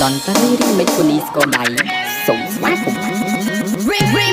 ดอนตรีริไม่คุณอีสโกไดสมวัสดิ์